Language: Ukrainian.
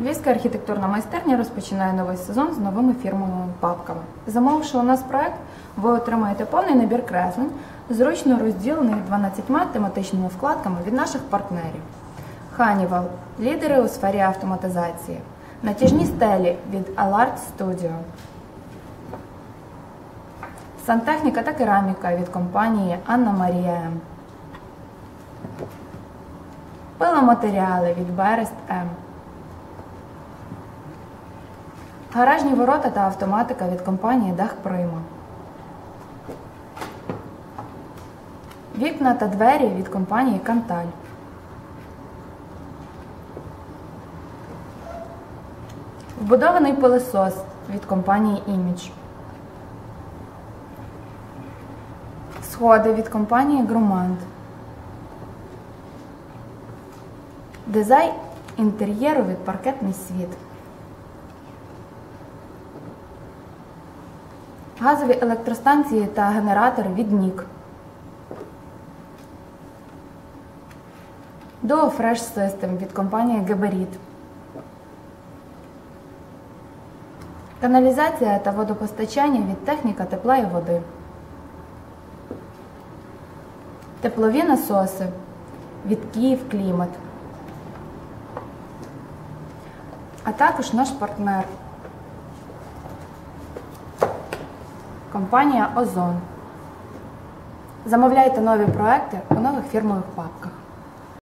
Львівська архітектурна майстерня розпочинає новий сезон з новими фірмовими папками. Замовивши у нас проект, ви отримаєте повний набір креслень, зручно розділених 12 тематичними вкладками від наших партнерів. Honeywell – лідери у сфері автоматизації. Натяжні стелі від Allard Studio. Сантехніка та кераміка від компанії Анна Марія М. Пиломатеріали від Берест М. Гаражні ворота та автоматика від компанії Дах Прима. Вікна та двері від компанії Канталь. Вбудований пилосос від компанії Image. Сходи від компанії Грумант. Дизайн інтер'єру від паркетний світ. Газові електростанції та генератори від НІК. Duo Fresh System від компанії Геберіт. Каналізація та водопостачання від техніка тепла і води. Теплові насоси від Київ Клімат. А також наш партнер. Компанія Озон. Замовляйте нові проекти у нових фірмових папках.